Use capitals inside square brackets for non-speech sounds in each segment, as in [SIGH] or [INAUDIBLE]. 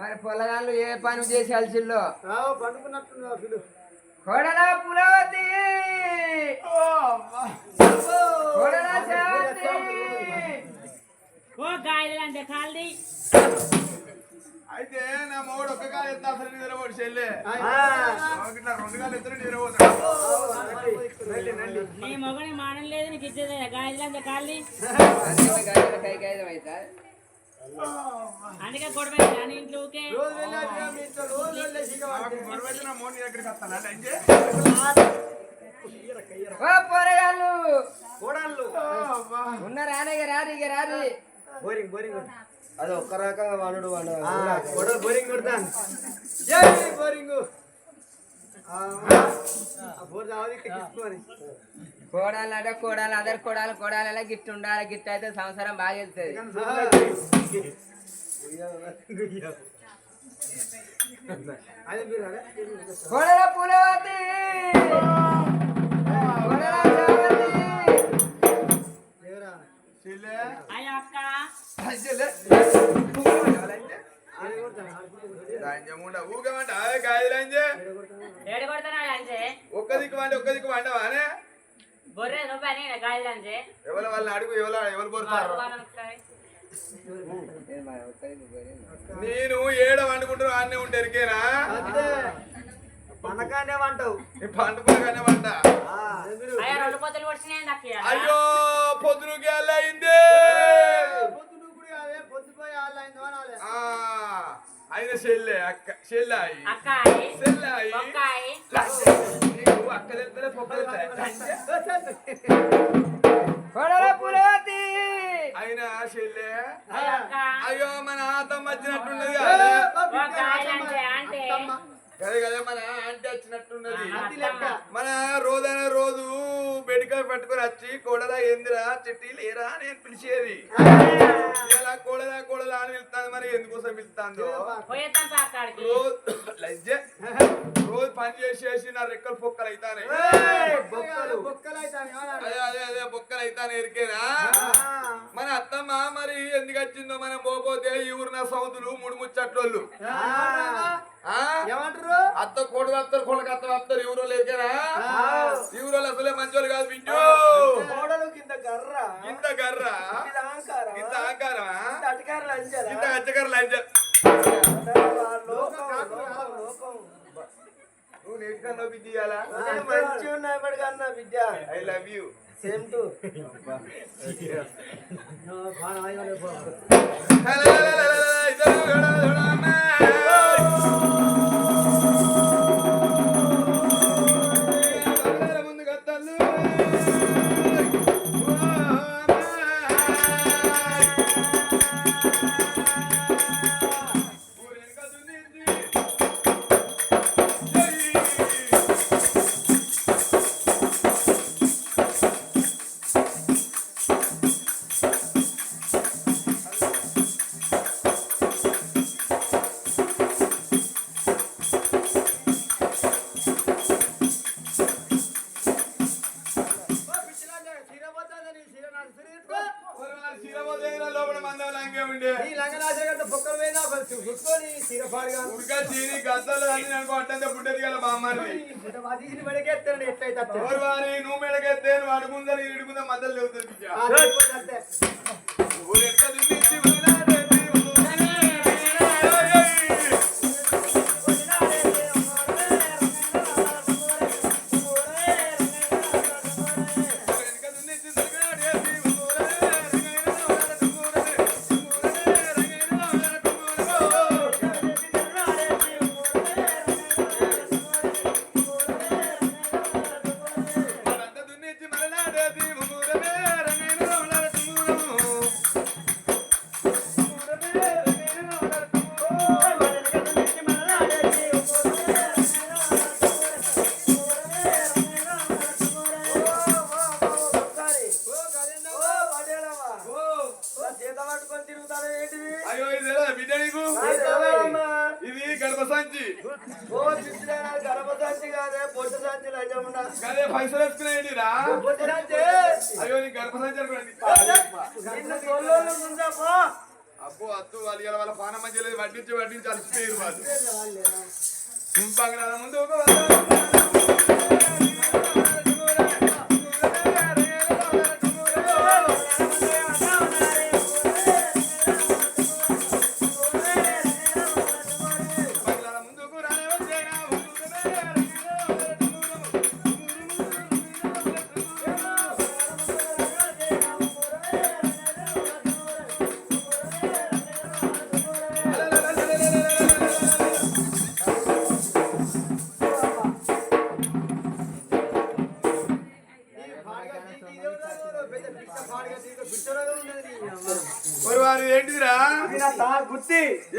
మరి పొలగాళ్ళు ఏ పని చేసి అలసిల్లో కొడల పులవతి కొడల శాంతి! ఓ గాయలు అంటే కాల్ది. అయితే నా మొగుడు ఒక్క కాలు ఎత్తా అసలు నిద్రపోడు చెల్లె. ఆ. ఇట్లా రెండు కాలు ఎత్తున నిద్రపోతాడు నల్లి, నల్లి. నీ మొగని మానం లేదు నీకు ఇచ్చేది గాయలు కాల్ది. కైకాయదం అవుతా అందుకే గొడవ కానీ పొరగాళ్ళు. కోడళ్ళు. ఉన్నారా ఇక రారు ఇక రారు. Boring boring. అది ఒక్క రకంగా వాడు వాడు. బోరింగ్ కొడతాను. బోరింగ్. బోర్ రావాలి తీసుకొని కోడాలు అంటే కోడాలు అందరు కోడాలు కోడాలు ఎలా గిట్టు ఉండాలి గిట్టు అయితే సంవత్సరం బాగా వెళ్తుంది కొడల పులవతి! ఒక్క దిక్కు వండి ఒక్క దిక్కు వండవానే నువ్వని గాయలు అంటే ఎవరు వాళ్ళని అడుగు ఎవరు నేను ఏడ వండుకుంటారు ఆడనే ఉంటే ఎరికేనా? పనకానే వంటావు. నీ పండుకోగానే వంట. అయ్యా రెండు పొద్దులు వచ్చినాయి. అయ్యో ఆ ఆయన చెల్లె అక్క చెల్లాయి అక్కాయి చెల్లాయి ఆయన చెల్లె అయ్యో మన ఆతమ్మ వచ్చినట్టున్నది కదా కదే మన ఆంటీ వచ్చినట్టున్నది మన రోజైన రోజు బెడికాయ పట్టుకొని వచ్చి కోడలా ఏందిరా? చిట్టి లేరా? నేను పిలిచేది. ఇలా కోడలా కోడలా? అని పిలుస్తాను మరి. ఎందుకోసం పిలుస్తాందో పోయేద్దాం పా అక్కడికి. రోజు [LAUGHS] లజ్జ. రోజు పని చేసేసి నా రెక్కలు పొక్కలు అవుతానే అవుతాయి అదే అదే అదే బొక్కలు అవుతానే ఎరికేనా? మన అత్తమ్మ మరి ఎందుకు వచ్చిందో మనం పోపోతే ఈ ఊరిన సౌదులు మూడు? ఏమంటారు? అత్త కోడి వస్తారు కొడుకు అత్త వస్తారు ఎవరో లేకనా? ఎవరో అసలే మంచోళ్ళు కాదు కోడలు కింద గర్ర ఇంత గర్ర ఇంత ఇంత నువ్వు నేర్చుకున్నావు విద్య? మంచి ఉన్నాయి కన్నా విద్య I love you same to లోపల సంచి అదే పైసలు రా అయ్యో నీ అబ్బో అత్తు వాళ్ళు ఇలా వాళ్ళ పానం లేదు. వడ్డించి వడ్డించి అలసిపోయారు వాళ్ళు. బంగాళ ముందు ఒక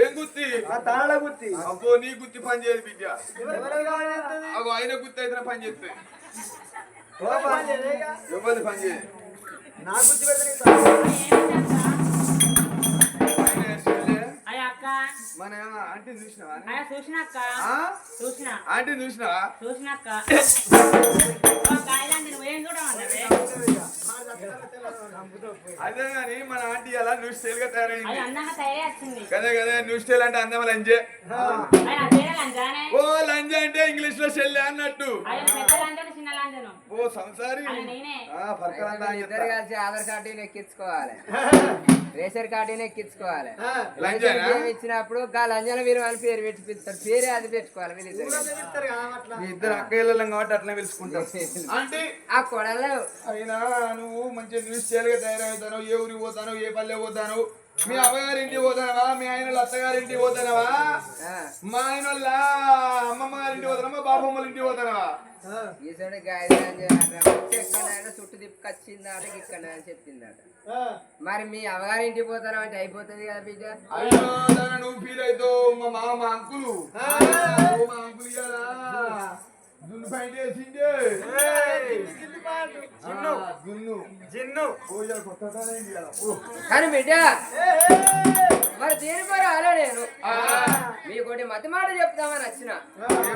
ఏం గుత్తి? ఆ తాళ గుత్తి. అబ్బో నీ గుత్తి పని చేయదు బిడ్డ. ఎవరు అగో ఆయన గుత్తి అయితే పని చేస్తే ఓ పని చేయలేగా. ఎవరిది పని చేయదు. నా గుత్తి పెడితే మన ఆంటీ చూసినావా? చూసిన ఆంటీ చూసినావా? అదే గాని మన ఆంటీ అలా న్యూ స్టైల్గా అది తయారైంది కదే కదే న్యూ స్టైల్ అంటే అందం లంజే. అయ్య అదే లంజానే ఓ లంజ అంటే ఇంగ్లీష్లో చెల్లె అన్నట్టు. ఓ సంసారి. ఆధార్ కార్డు ఎక్కించుకోవాలి. [LAUGHS] రేషన్ కార్డు ఎక్కించుకోవాలి. లంజనా ఇచ్చినప్పుడు గా లంజన మీరు అని పేరు పెట్టి పిలుస్తారు పేరే అది పెట్టుకోవాలి మీ ఇద్దరు అక్కయ్యలం కాబట్టి అట్లా పిలుచుకుంటాం. [LAUGHS] అంటే? ఆ కొడలు. అయినా నువ్వు మంచి న్యూ స్టైల్గా తయారవుతాను ఏ ఊరికి పోతాను ఏ పల్లె పోతాను మీ అమ్మగారి ఇంటికి పోతానవా? మీ ఆయన అత్తగారి ఇంటికి పోతానవా? మా ఆయన వాళ్ళ అమ్మమ్మ గారి ఇంటికి పోతానా మా బాపమ్మల ఇంటికి పోతానవా? చుట్టూ తిప్పుకొచ్చిందట ఇక్కడ అని చెప్పిందట. మరి మీ అమ్మగారి ఇంటికి పోతారా అంటే అయిపోతుంది కదా బిడ్డ? అయ్యో నువ్వు ఫీల్ అవుతావు మా మామ అంకులు. మా అంకులు ఇయ్యాలా? కానీ బిడ్డ మరి దేనికో రాలే నేను? మీకోటి మతి మాట చెప్తామని వచ్చిన.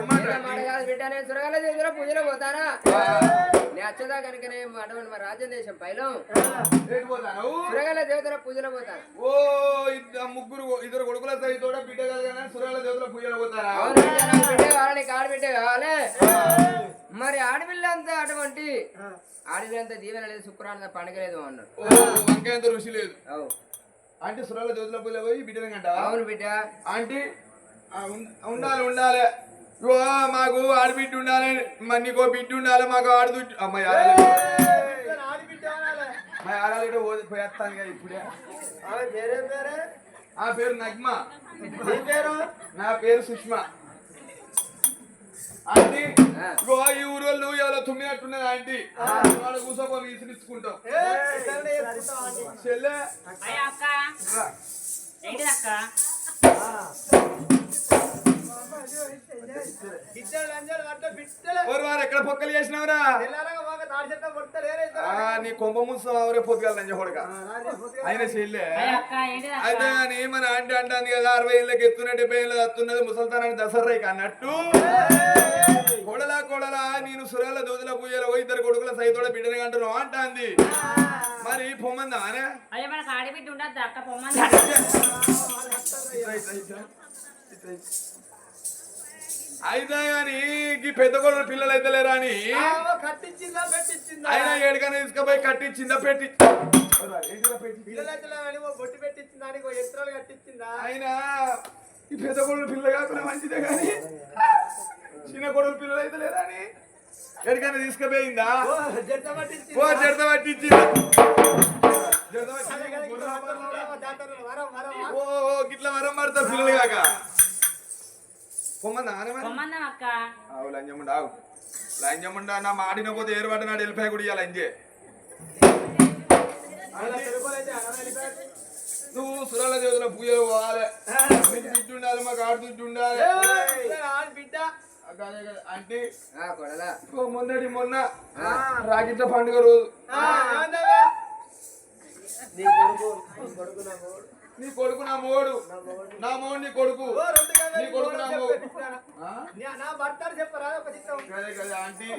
మాట? కాదు బిడ్డ నేను సురగల దేవుల పూజలో పోతానా? నేను వచ్చేదా కనుక నేను అటువంటి మా రాజ్యం దేశం పైలం? సురగల దేవతల పూజలో పోతాను. ఓ ఇద్దరు ముగ్గురు ఇద్దరు కొడుకుల సైతోడ బిడ్డ కలగానే సురాల దేవతల పూజలు పోతారా? అవును బిడ్డ, కావాలి. మరి ఆడపిల్ల అంతా అటువంటి ఆడపిల్ల అంతా దీవెన లేదు శుక్రవారం పండుగ లేదు అన్నాడు వంకాయంత రుచి లేదు. అంటే సురాల పూజ పోయి బిడ్డలు కంటావా అవును బిడ్డ. ఉం- ఉండాలి ఉండాలి. ఓ మాకు ఆడబిడ్డ ఉండాలి మరి నీకో బిడ్డ ఉండాలి మాకు ఆడదు అమ్మాయి మా ఆడాలి పోయి పోయేస్తాను కదా ఇప్పుడే. పేరే పేరే? ఆ పేరు నగ్మా. పేరు? నా పేరు సుష్మా. ఆంటీ ఈ ఊరు వాళ్ళు ఎవరో తుమ్మినట్టున్నది ఆంటీ. వాళ్ళ కూర్చోపోయి విసిరించుకుంటాం? చెల్లె. అయ్య అక్క. ఏంటిదక్క? వారు ఎక్కడ పొక్కలు చేసినావురా? నీ కొంప ముసు అవరే పొద్దుగాల నంజ కొడక. ఆ, రాజే, పొద్దుగా. ఆయన చెల్లె. అయితే అని మన ఆంటీ అంటాంది కదా అరవై ఏళ్ళకి ఎత్తున్న డెబ్బై ఏళ్ళు వస్తున్నది ముసల్తానని దసర్రైకి అన్నట్టు? కొడలా కొడలా నేను సురాల దూదుల పూజలో పోయి ఇద్దరు కొడుకుల సైతోడ బిడ్డని అంటున్నావు అంటాంది. మరి పొమ్మందా అనే అయ్య మనకు ఆడబిడ్డ ఉండద్దు? అక్క పొమ్మంది. అయితే గాని ఈ పెద్ద కొడుకు పిల్లలు అయితే లేరా అని? కట్టించిందా పెట్టించిందా? ఆయన ఏడుకనే తీసుకుపోయి కట్టించిందా పెట్టి బొట్టు పెట్టించిందా యంత్రాలు కట్టించిందా? ఆయన ఈ పెద్ద కొడుకు పిల్ల కాకుండా మంచిదే కానీ చిన్న కొడుకు పిల్లలు అయితే లేరా అని? ఎక్కడికైనా తీసుకుపోయిందా? ఓ పట్టించిందా? జడత పట్టించి జడత అదే కదా, పట్టించి ఇక్కడ జాతరలో, జాతరలో, వరం, వరం, వరం. ఓ గిట్ల వరం పడతారు పిల్లలు కాక పొమ్మందా ఆనే మరి పొమ్మందాం అక్క? ఆవు లంజముండ ఆవు. లంజముండ నా మాడిన పోతే ఏరువాడ నాడు వెళ్ళిపోయి కూడా ఇవ్వాలి. నువ్వు సురాల దేవతల పూజలు పోవాలి. బిడ్డ ఉండాలి మాకు ఆడు దుడ్డు ఉండాలి బిడ్డ. అంటే ఆ కొడలా. ఓ మొన్నటి మొన్న రాగిట్ల పండుగ రోజు? నీ కొడుకు నీ కొడుకు కొడుకు మోడు నా మోడు నీ కొడుకు. నీ కొడుకు నా మూడు? నా ఆంటీ.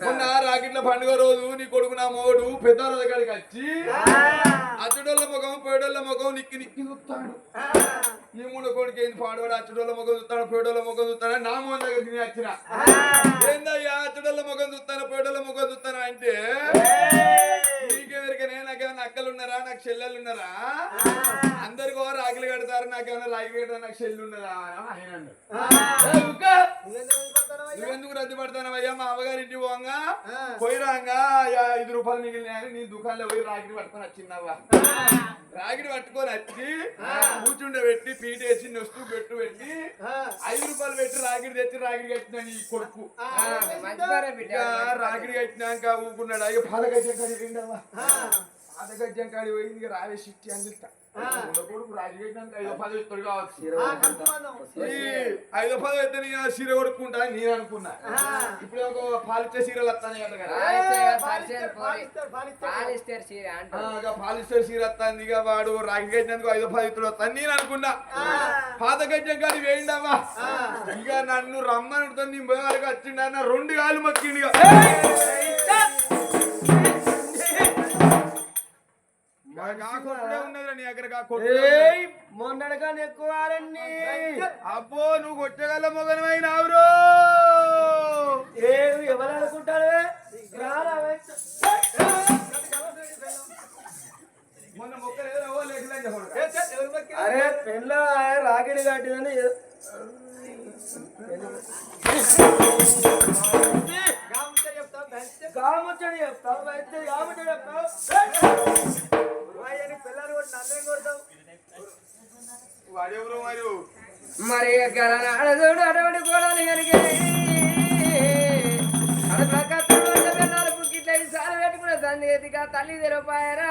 మొన్న రాకెట్ల పండుగ రోజు నీ కొడుకు నా మోడు పెద్ద దగ్గరికి వచ్చి అచ్చుడోళ్ళ ముఖం పేడోళ్ళ ముఖం నిక్కి నిక్కి చూస్తాడు. ఈ మూడు కొడుకు ఏంది? పాడవాడు అచ్చుడోళ్ళ ముఖం చూస్తాడు పేడోళ్ళ ముఖం చూస్తాడు నా మోహన్ దగ్గరికి నేను వచ్చిన. ఏందయ్యా? అచ్చుడోళ్ళ ముఖం చూస్తాను పేడోళ్ళ ముఖం చూస్తాను అంటే నీకెవరికనే నాకేమైనా అక్కలు ఉన్నారా నాకు చెల్లెలు ఉన్నారా అందరికి ఓ రాగిలు కడతారు నాకేమైనా రాగిలు కడతారు నాకు చెల్లి ఉన్నదా ఆయన! నువ్వెందుకు రద్దు పడతానవయ్యా మా అమ్మగారి ఇంటికి పోగా? పోయి రాగా యా- ఐదు రూపాయలు మిగిలినాయని నీ దుకాణంలో పోయి రాగిడి పట్టుకొని వచ్చిందవ్వా రాగిడి పట్టుకొని వచ్చి కూర్చుండే పెట్టి పీటేసి నొస్తు పెట్టు పెట్టి ఐదు రూపాయలు పెట్టి రాగిడి తెచ్చి రాగిడి కట్టిన నీ కొడుకు. రాగిడి కట్టినాక ఊకున్నాడు. అయ్యో పాలగజ్జం పాలగజ్జం కాడి పోయింది రావే సిట్టి అని చెప్తా. కొడుకు రాగి కట్టినాక ఐదో పది ఇస్తాడు కావచ్చు. ఈ ఐదో పది అయితే నేను చీర కొడుకుంటా అని నేను అనుకున్నా. ఇప్పుడు ఒక పాలిచ్చే చీరలు వస్తాయి కదా. కదా పాలిస్టర్ పోరి. పాలిస్టర్ చీర ఆ, అంటారు ఇక పాలిస్టర్ చీర వస్తుంది ఇక వాడు రాగి కట్టినందుకు ఐదో పది ఇస్తాడు వస్తాను నేను అనుకున్నా. పాత గజ్జం కాడి వేయండమ్మా ఇక నన్ను రమ్మని ఉంటుంది నీ వరకు వచ్చిండన్న రెండు కాలు మొక్కిండు ఎక్కువ ఆరండి అబ్బో నువ్వు కొట్టగల మొగనమైనావురో ఏమి ఎవరు చెప్పడు అరే పెళ్ళ రాగిడి కట్టిందని మరి మరి గలనాడ చూడు అటువంటి కనుక నాలుగు పెట్టుకున్న తండ్రి ఎదిగా తల్లి తెరపాయరా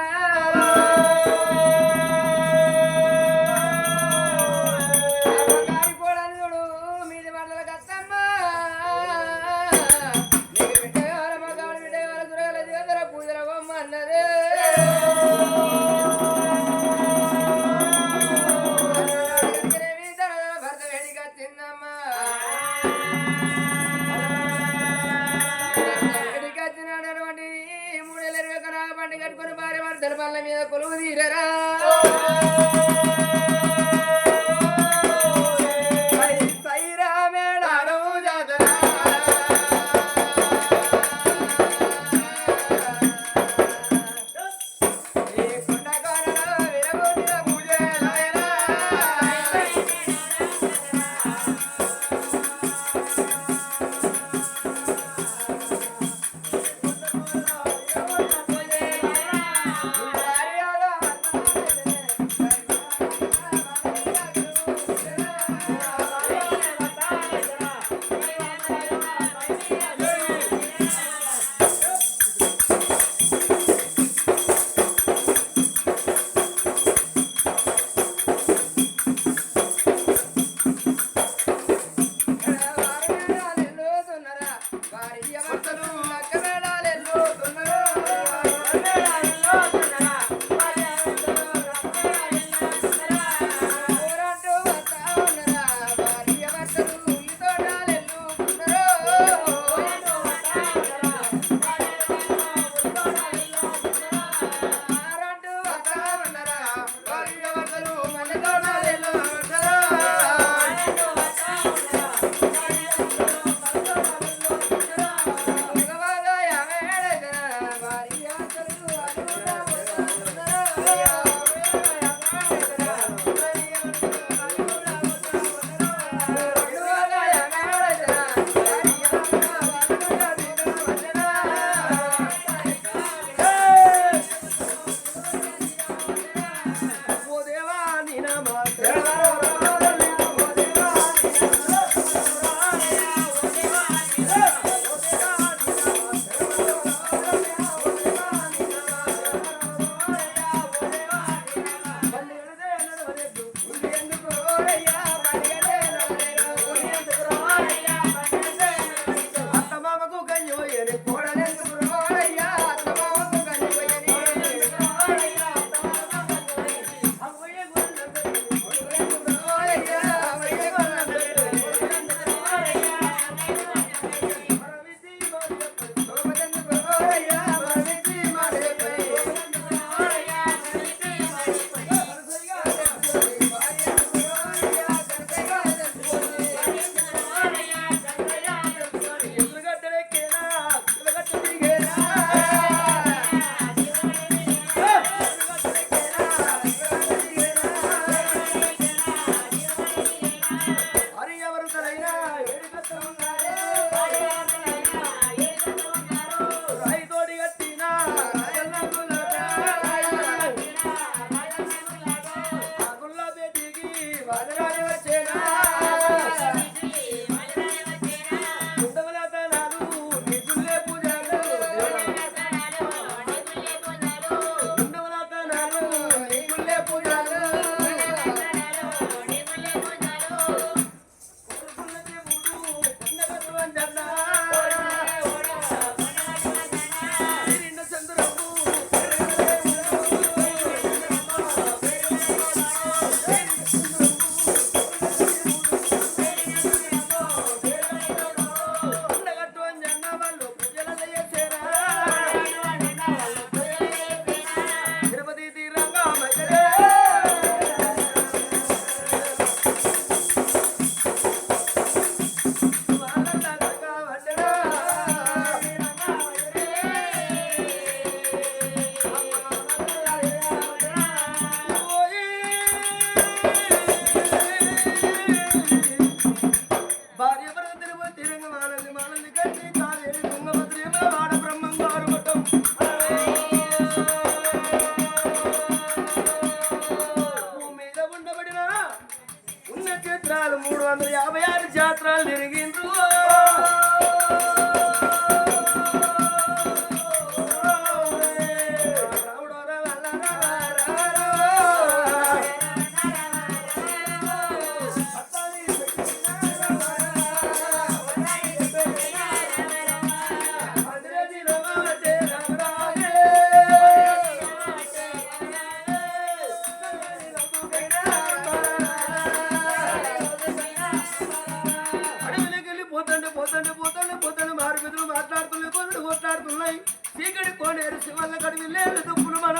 día más. వందల యాభై ఆరు జాతరలు తిరిగిండ్రు మాట్లాడుతున్నాయి. చీకటి కోనేరు శివల్ల కడివి లేదు దుప్పులు మన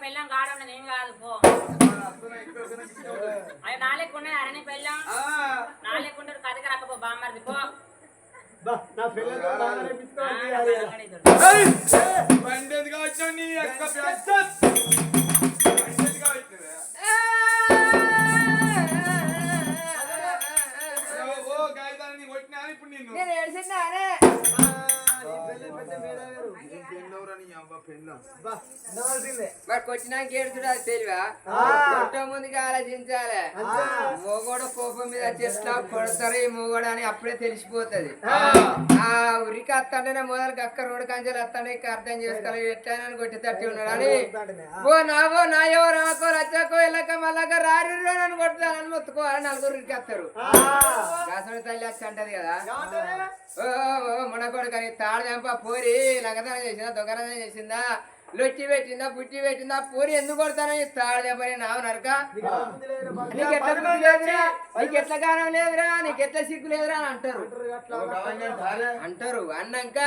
పెళ్ళం ఉన్నది ఏం కాదు పో. అవి నాలుగు ఉన్నాయి అరణి పెళ్ళం ఉంటారు కథకి రాకపో బామ్మర్ది పో బా, నా పిల్లలు బాగానే ఇప్పుడు నేను ఏడ్చిన్నానే. ఆ, మరి కొట్టినాక ఏడుచుడు అది తెలివా. కొట్టే ముందుగా ఆలోచించాలి. మొగోడు కోపం మీద చెట్లా కొడతారు ఈ మొగోడు అని అప్పుడే తెలిసిపోతుంది ఆ. ఉరికి వస్తాంటేనే మొదలు అక్క రోడ్డు కంచెలు ఇక అర్థం చేసుకోవాలి ఎట్లా కొట్టి తట్టి ఉన్నాడు అని. ఓ నావో నాయో రాకో రచ్చకో ఎల్లక మళ్ళక రారి నన్ను కొడతానని మొత్తుకోవాలి నలుగురు ఇరికేస్తారు ఆ. కాసడి తల్లి వచ్చి అంటది కదా? ఓ ఓ, మన కొడుకని చంప పోరి. లంగతనం చేసిందా దొంగతనం చేసిందా? లొచ్చి పెట్టిందా పుట్టి పెట్టిందా? పూరి ఎందుకు కొడతానో ఈ తాడు దెబ్బని నావు నరక? నీకు ఆ బుద్ధి లేదురా బాబు. నీకు ఎట్లా బుద్ధి లేదురా? నీకు ఎట్లా గానం లేదురా? నీకు ఎట్లా సిగ్గు లేదురా అని అంటారు. అంటారు. అన్నాక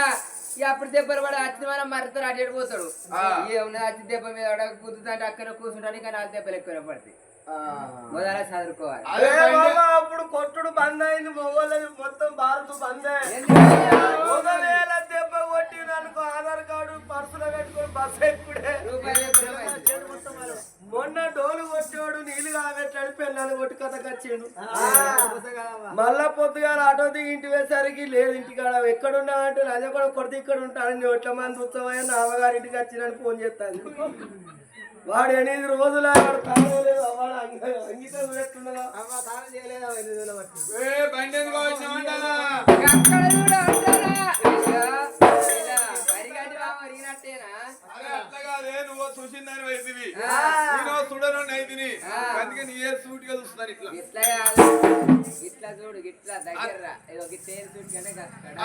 అప్పుడు దెబ్బలు పడి అచ్చి మనం మరతారు అటు పోతాడు. ఏమున్నది అచ్చి దెబ్బ మీద కుదుతుంటే అక్కడ కూర్చుంటాను ఇక నాలుగు దెబ్బలు ఎక్కువ పడతాయి. మొదల చదువుకోవాలి అప్పుడు కొట్టుడు బంద్ అయింది మొగోళ్ళది మొత్తం భారత్ బంద్. కొట్టిన అనుకో ఆధార్ కార్డు పర్సులో పెట్టుకొని బస్ ఎక్కుడే. రూపాయలు ఎక్కువ పడతాయి. మొన్న డోలు కొట్టాడు నీళ్ళు కాబెట్టాడు పెళ్ళాలు కొట్టు కథ కచ్చిండు మా మళ్ళా పొద్దుగా ఆటో దిగి ఇంటి వేసరికి లేదు ఇంటికాడ. ఎక్కడ ఉన్నావంటే అదే కూడా కొడితే ఇక్కడ ఉంటాను నోట్ల మంది ఉత్సవమైన నా అమ్మగారి ఇంటికి వచ్చినని ఫోన్ చేస్తాను వాడు ఎనిమిది రోజులు వాడు తాను లేదు వాడు అంగీతం బండి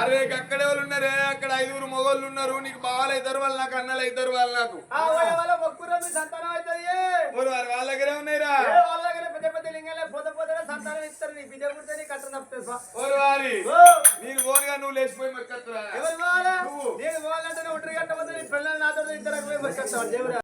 అరే అక్కడ ఎవరు ఉన్నారే అక్కడ ఐదుగురు మొగోళ్ళు ఉన్నారు నీకు బావాలు ఇద్దరు వాళ్ళు నాకు అన్నలు ఇద్దరు వాళ్ళు నాకు. ఆ వాళ్ళ వాళ్ళ మరి వాళ్ళ దగ్గరే ఉన్నాయిరా. వాళ్ళ నేను నువ్వు లేచిపోయి పోవాలా? నువ్వు. నేను పోవాలంటే ఒంటరి పోతే నీ పిల్లలు నాతో ఇద్దరు పోయి మొక్కేస్తావు దేవుడా.